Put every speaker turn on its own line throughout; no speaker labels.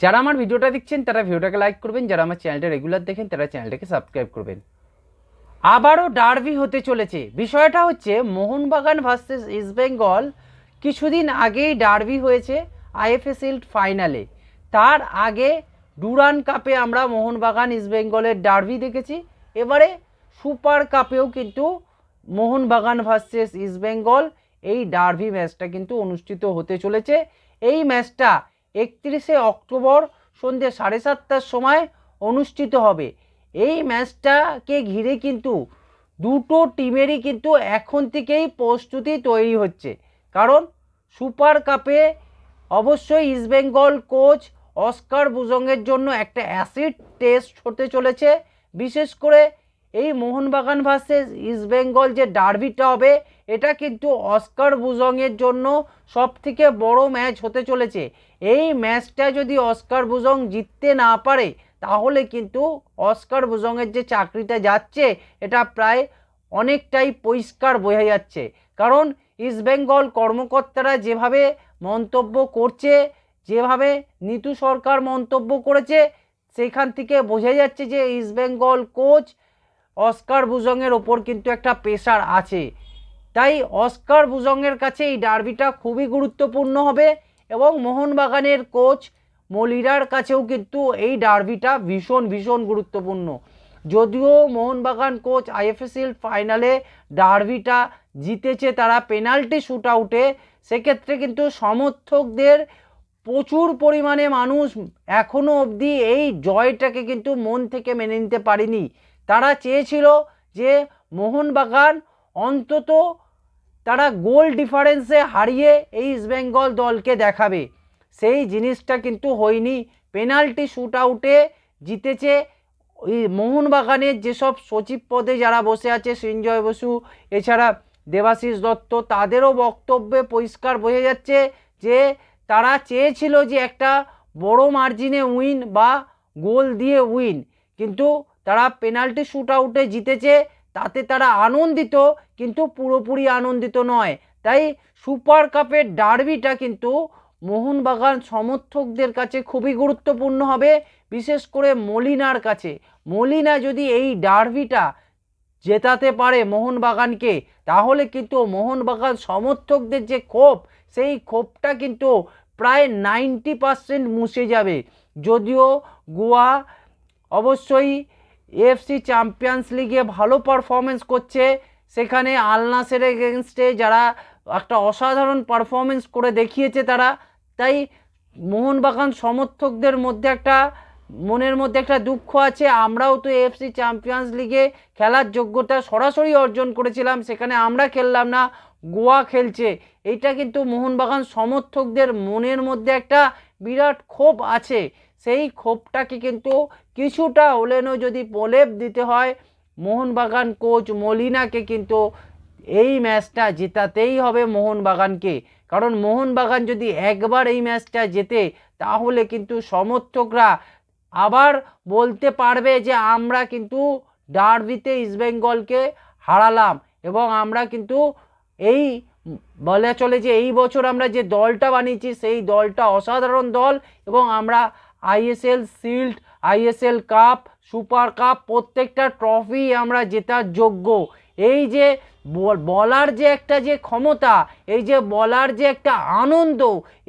যারা আমার ভিডিওটা দেখছেন, তারা ভিডিওটাকে লাইক করবেন। যারা আমার চ্যানেলটা রেগুলার দেখেন, তারা চ্যানেলটাকে সাবস্ক্রাইব করবেন। আবারও ডার্বি হতে চলেছে। বিষয়টা হচ্ছে, মোহনবাগান ভার্সেস ইস্ট বেঙ্গল কিছুদিন আগেই ডার্বি হয়েছে আইএফএসএল ফাইনালে তার আগে ডুরান কাপে আমরা মোহনবাগান ইস্ট বেঙ্গলের ডার্বি দেখেছি। এবারে সুপার কাপেও কিন্তু মোহনবাগান ভার্সেস ইস্ট বেঙ্গল এই ডার্বি ম্যাচটা কিন্তু অনুষ্ঠিত হতে চলেছে। এই ম্যাচটা একত্রিশে অক্টোবর সন্ধ্যে সাড়ে সাতটার সময় অনুষ্ঠিত হবে। এই ম্যাচটাকে ঘিরে কিন্তু দুটো টিমেরই কিন্তু এখন থেকেই প্রস্তুতি তৈরি হচ্ছে। কারণ সুপার কাপে অবশ্যই ইস্টবেঙ্গল কোচ অস্কার বুজংয়ের জন্য একটা অ্যাসিড টেস্ট হতে চলেছে। বিশেষ করে এই মোহনবাগান ভার্সেস ইস্টবেঙ্গল যে ডার্বিটা হবে, এটা কিন্তু অস্কার বুজংয়ের জন্য সব থেকে বড় ম্যাচ হতে চলেছে। এই ম্যাচটা যদি অস্কার বুজং জিততে না পারে, তাহলে কিন্তু অস্কার বুজংয়ের যে চাকরিটা যাচ্ছে, এটা প্রায় অনেকটাই পরিষ্কার বোঝা যাচ্ছে। কারণ ইস্টবেঙ্গল কর্মকর্তারা যেভাবে মন্তব্য করছে, যেভাবে নিতু সরকার মন্তব্য করেছে, সেখান থেকে বোঝা যাচ্ছে যে ইস্টবেঙ্গল কোচ অস্কার বুজংয়ের ওপর কিন্তু একটা প্রেশার আছে। তাই অস্কার বুজংয়ের কাছে এই ডার্বিটা খুবই গুরুত্বপূর্ণ হবে এবং মোহনবাগানের কোচ মলিরার কাছেও কিন্তু এই ডার্বিটা ভীষণ ভীষণ গুরুত্বপূর্ণ। যদিও মোহনবাগান কোচ আইএফএসএল ফাইনালে ডার্বিটা জিতেছে তারা পেনাল্টি শ্যুট আউটে সেক্ষেত্রে কিন্তু সমর্থকদের প্রচুর পরিমাণে মানুষ এখনও অবধি এই জয়টাকে কিন্তু মন থেকে মেনে নিতে পারেনি। তারা চেয়েছিল যে মোহনবাগান অন্তত তারা গোল ডিফারেন্সে হারিয়ে এই ইস্টবেঙ্গল দলকে দেখাবে। সেই জিনিসটা কিন্তু হয়নি। পেনাল্টি শ্যুট আউটে জিতেছে ওই মোহনবাগানের যেসব সচিব পদে যারা বসে আছে, সৃঞ্জয় বসু, এছাড়া দেবাশিস দত্ত, তাদেরও বক্তব্যে পরিষ্কার বোঝা যাচ্ছে যে তারা চেয়েছিল যে একটা বড় মার্জিনে উইন বা গোল দিয়ে উইন কিন্তু তারা পেনাল্টি শ্যুট আউটে জিতেছে, তাতে তারা আনন্দিত, কিন্তু পুরোপুরি আনন্দিত নয়। তাই সুপার কাপের ডার্বিটা কিন্তু মোহনবাগান সমর্থকদের কাছে খুবই গুরুত্বপূর্ণ হবে, বিশেষ করে মলিনার কাছে। মলিনা যদি এই ডার্বিটা জেতাতে পারে মোহনবাগানকে, তাহলে কিন্তু মোহনবাগান সমর্থকদের যে ক্ষোভ, সেই ক্ষোভটা কিন্তু প্রায় নাইনটি পারসেন্ট মুছে যাবে। যদিও গোয়া অবশ্যই এফসি চ্যাম্পিয়ন্স লিগে ভালো পারফরমেন্স করছে। সেখানে আলনাসের এগেনস্টে যারা একটা অসাধারণ পারফরমেন্স করে দেখিয়েছে তারা। তাই মোহনবাগান সমর্থকদের মধ্যে একটা, মনের মধ্যে একটা দুঃখ আছে। আমরাও তো এফসি চ্যাম্পিয়ন্স লিগে খেলার যোগ্যতা সরাসরি অর্জন করেছিলাম। সেখানে আমরা খেললাম না, গোয়া খেলছে। এইটা কিন্তু মোহনবাগান সমর্থকদের মনের মধ্যে একটা বিরাট ক্ষোভ আছে। সেই ক্ষোভটাকে কিন্তু কিছুটা হলেনও যদি প্রলেপ দিতে হয়, মোহনবাগান কোচ মলিনাকে কিন্তু এই ম্যাচটা জেতাতেই হবে মোহনবাগানকে। কারণ মোহনবাগান যদি একবার এই ম্যাচটা জেতে, তাহলে কিন্তু সমর্থকরা আবার বলতে পারবে যে আমরা কিন্তু ডার্বিতে ইস্টবেঙ্গলকে হারালাম এবং আমরা কিন্তু এই বলা চলে যে এই বছর আমরা যে দলটা বানিয়েছি, সেই দলটা অসাধারণ দল এবং আমরা ISL shield ISL cup super cup প্রত্যেকটা ট্রফি আমরা জেতার যোগ্য। এই যে বলার যে একটা যে ক্ষমতা, এই যে বলার যে একটা আনন্দ,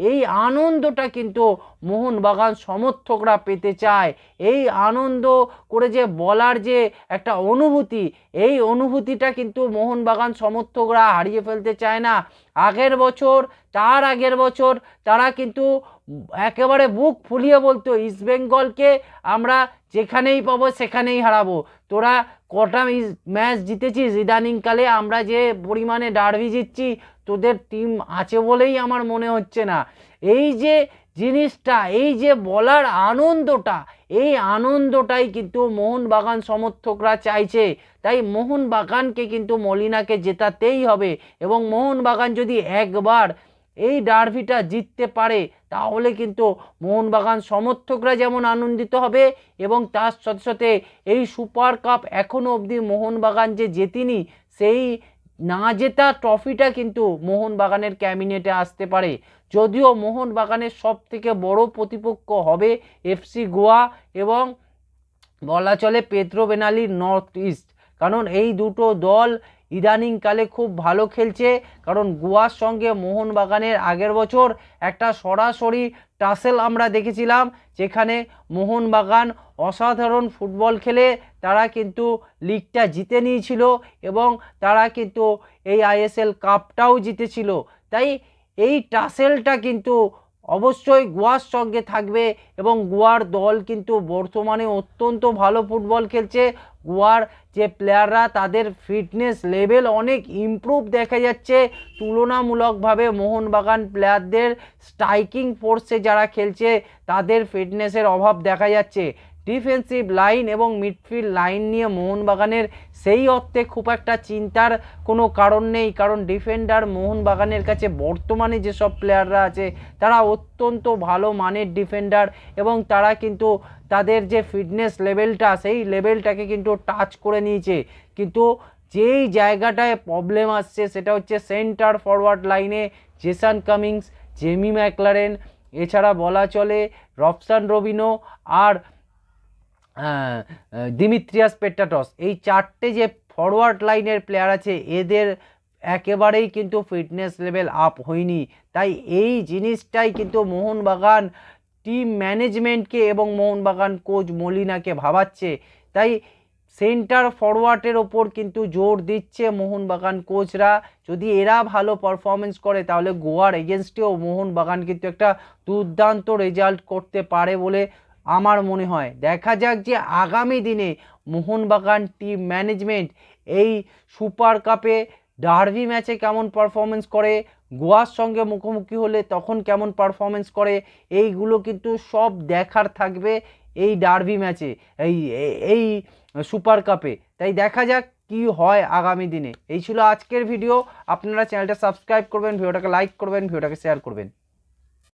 এই আনন্দটা কিন্তু মোহনবাগান সমর্থকরা পেতে চায়। এই আনন্দ করে যে বলার যে একটা অনুভূতি, এই অনুভূতিটা কিন্তু মোহনবাগান সমর্থকরা হারিয়ে ফেলতে চায় না। আগের বছর, তার আগের বছর তারা কিন্তু একেবারে বুক ফুলিয়ে বলতো ইস্টবেঙ্গলকে আমরা যেখানেই পাবো সেখানেই হারাবো। তোরা কটা ম্যাচ জিতেছিস ইদানিংকালে আমরা যে পরিমাণে ডার্বি জিতছি, তোদের টিম আছে বলেই আমার মনে হচ্ছে না। এই যে জিনিসটা, এই যে বলার আনন্দটা, এই আনন্দটাই কিন্তু মোহনবাগান সমর্থকরা চাইছে। তাই মোহনবাগানকে কিন্তু মলিনাকে জেতাতেই হবে এবং মোহনবাগান যদি একবার এই ডার্ভিটা জিততে পারে, তাহলে কিন্তু মোহনবাগান সমর্থকরা যেমন আনন্দিত হবে এবং তার সাথে সাথে এই সুপার কাপ এখনও অবধি মোহনবাগান যে জেতেনি সেই না জেতা ট্রফিটা কিন্তু মোহনবাগানের ক্যাবিনেটে আসতে পারে। যদিও মোহনবাগানের সব থেকে বড় প্রতিপক্ষ হবে এফসি গোয়া এবং বলা চলে পেত্রো বেনালির নর্থ ইস্ট। কারণ এই দুটো দল ইদানিংকালে খুব ভালো খেলছে, কারণ গোয়ার সঙ্গে মোহনবাগানের আগের বছর একটা সরাসরি টাসেল আমরা দেখেছিলাম, যেখানে মোহনবাগান অসাধারণ ফুটবল খেলে তারা কিন্তু লিগটা জিতে নিয়েছিল এবং তারা কিন্তু এই আইএসএল কাপটাও জিতেছিল। তাই এই টাসেলটা কিন্তু অবশ্যই গোয়ার সঙ্গে থাকবে এবং গোয়ার দল কিন্তু বর্তমানে অত্যন্ত ভালো ফুটবল খেলছে। গোয়ার যে প্লেয়াররা তাদের ফিটনেস লেভেল অনেক ইমপ্রুভ দেখা যাচ্ছে। তুলনামূলকভাবে মোহনবাগান প্লেয়ারদের স্ট্রাইকিং ফোর্সে যারা খেলছে, তাদের ফিটনেসের অভাব দেখা যাচ্ছে। ডিফেন্সিভ লাইন এবং মিডফিল্ড লাইন নিয়ে মোহনবাগানের সেই অর্থে খুব একটা চিন্তার কোনো কারণ নেই। কারণ ডিফেন্ডার মোহনবাগানের কাছে বর্তমানে যেসব প্লেয়াররা আছে, তারা অত্যন্ত ভালো মানের ডিফেন্ডার এবং তারা কিন্তু তাদের যে ফিটনেস লেভেলটা, সেই লেভেলটাকে কিন্তু টাচ করে নিয়েছে। কিন্তু যেই জায়গাটায় প্রবলেম আসছে, সেটা হচ্ছে সেন্টার ফরওয়ার্ড লাইনে জেসান কামিংস, জেমি ম্যাকলারেন। এছাড়া বলা চলে রফসান রবিনো আর দিমিত্রিয়াস পেট্টাটস এই চারটে যে ফরওয়ার্ড লাইনের প্লেয়ার আছে, এদের একেবারেই কিন্তু ফিটনেস লেভেল আপ হয়নি। তাই এই জিনিসটাই কিন্তু মোহনবাগান টিম ম্যানেজমেন্টকে এবং মোহনবাগান কোচ মলিনাকে ভাবাচ্ছে। তাই সেন্টার ফরওয়ার্ডের ওপর কিন্তু জোর দিচ্ছে মোহনবাগান কোচরা যদি এরা ভালো পারফরমেন্স করে, তাহলে গোয়ার এগেনস্টেও মোহনবাগান কিন্তু একটা দুর্দান্ত রেজাল্ট করতে পারে বলে আমার মনে হয়। দেখা যাক যে আগামী দিনে মোহনবাগান টিম ম্যানেজমেন্ট এই সুপার কাপে ডার্বি ম্যাচে কেমন পারফরমেন্স করে, গোয়ার সঙ্গে মুখোমুখি হলে তখন কেমন পারফরমেন্স করে, এইগুলো কিন্তু সব দেখার থাকবে এই ডার্বি ম্যাচে এই এই সুপার কাপে তাই দেখা যাক কি হয় আগামী দিনে। এই ছিল আজকের ভিডিও আপনারা চ্যানেলটা সাবস্ক্রাইব করবেন ভিডিওটাকে লাইক করবেন ভিডিওটাকে শেয়ার করবেন।